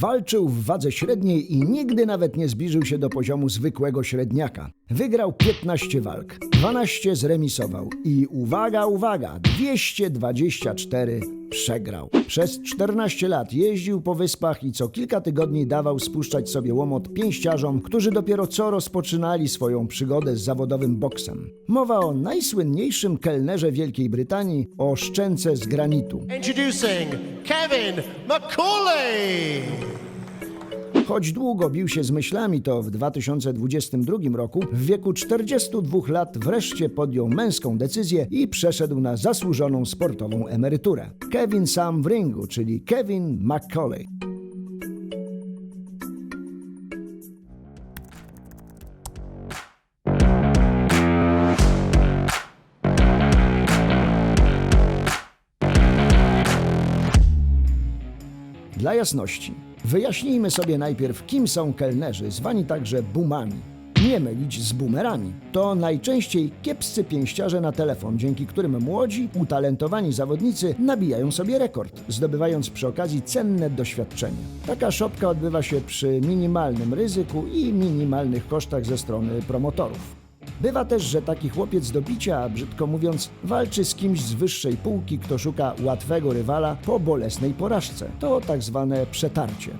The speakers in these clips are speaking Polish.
Walczył w wadze średniej i nigdy nawet nie zbliżył się do poziomu zwykłego średniaka. Wygrał 15 walk, 12 zremisował i uwaga, uwaga, 224 przegrał. Przez 14 lat jeździł po wyspach i co kilka tygodni dawał spuszczać sobie łomot pięściarzom, którzy dopiero co rozpoczynali swoją przygodę z zawodowym boksem. Mowa o najsłynniejszym kelnerze Wielkiej Brytanii, o szczęce z granitu. Introducing Kevin McCauley. Choć długo bił się z myślami, to w 2022 roku w wieku 42 lat wreszcie podjął męską decyzję i przeszedł na zasłużoną sportową emeryturę. Kevin sam w ringu, czyli Kevin McCauley. Dla jasności, wyjaśnijmy sobie najpierw, kim są kelnerzy, zwani także boomami. Nie mylić z boomerami. To najczęściej kiepscy pięściarze na telefon, dzięki którym młodzi, utalentowani zawodnicy nabijają sobie rekord, zdobywając przy okazji cenne doświadczenie. Taka szopka odbywa się przy minimalnym ryzyku i minimalnych kosztach ze strony promotorów. Bywa też, że taki chłopiec do bicia, brzydko mówiąc, walczy z kimś z wyższej półki, kto szuka łatwego rywala po bolesnej porażce. To tak zwane przetarcie.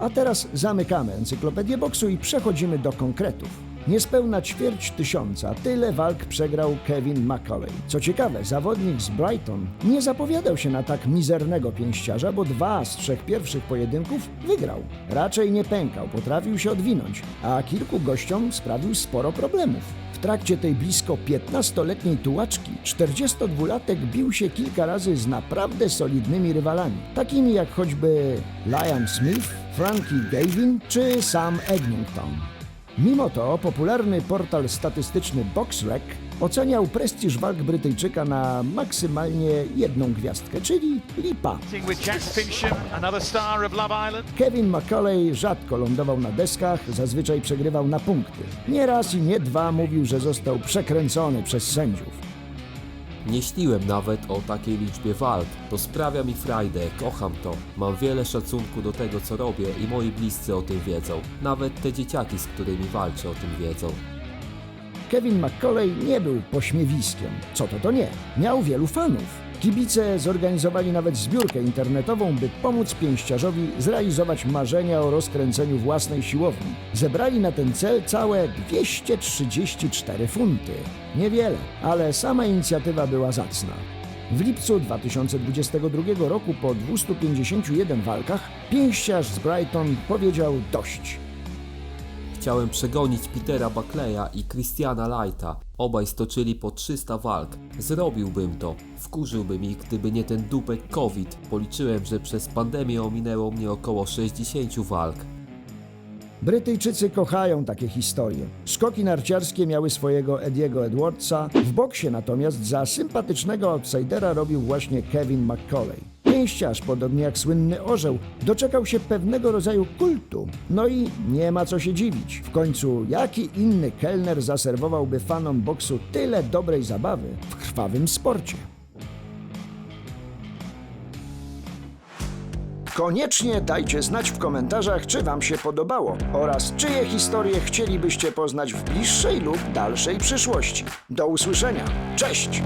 A teraz zamykamy encyklopedię boksu i przechodzimy do konkretów. Niespełna ćwierć tysiąca tyle walk przegrał Kevin McCauley. Co ciekawe, zawodnik z Brighton nie zapowiadał się na tak mizernego pięściarza, bo dwa z trzech pierwszych pojedynków wygrał. Raczej nie pękał, potrafił się odwinąć, a kilku gościom sprawił sporo problemów. W trakcie tej blisko 15-letniej tułaczki 42-latek bił się kilka razy z naprawdę solidnymi rywalami, takimi jak choćby Liam Smith, Frankie Gavin czy Sam Eglinton. Mimo to popularny portal statystyczny BoxRec oceniał prestiż walk Brytyjczyka na maksymalnie jedną gwiazdkę, czyli lipa. Kevin McCauley rzadko lądował na deskach, zazwyczaj przegrywał na punkty. Nie raz i nie dwa mówił, że został przekręcony przez sędziów. Nie śniłem nawet o takiej liczbie walk. To sprawia mi frajdę, kocham to. Mam wiele szacunku do tego, co robię i moi bliscy o tym wiedzą. Nawet te dzieciaki, z którymi walczę, o tym wiedzą. Kevin McCauley nie był pośmiewiskiem. Co to to nie? Miał wielu fanów. Kibice zorganizowali nawet zbiórkę internetową, by pomóc pięściarzowi zrealizować marzenia o rozkręceniu własnej siłowni. Zebrali na ten cel całe 234 funty. Niewiele, ale sama inicjatywa była zacna. W lipcu 2022 roku po 251 walkach pięściarz z Brighton powiedział dość. Chciałem przegonić Petera Buckleya i Christiana Lighta. Obaj stoczyli po 300 walk. Zrobiłbym to. Wkurzyłbym ich, gdyby nie ten dupek COVID. Policzyłem, że przez pandemię ominęło mnie około 60 walk. Brytyjczycy kochają takie historie. Skoki narciarskie miały swojego Ediego Edwardsa, w boksie natomiast za sympatycznego outsidera robił właśnie Kevin McCauley. Pięściarz, podobnie jak słynny orzeł, doczekał się pewnego rodzaju kultu. No i nie ma co się dziwić. W końcu jaki inny kelner zaserwowałby fanom boksu tyle dobrej zabawy w krwawym sporcie? Koniecznie dajcie znać w komentarzach, czy Wam się podobało oraz czyje historie chcielibyście poznać w bliższej lub dalszej przyszłości. Do usłyszenia. Cześć!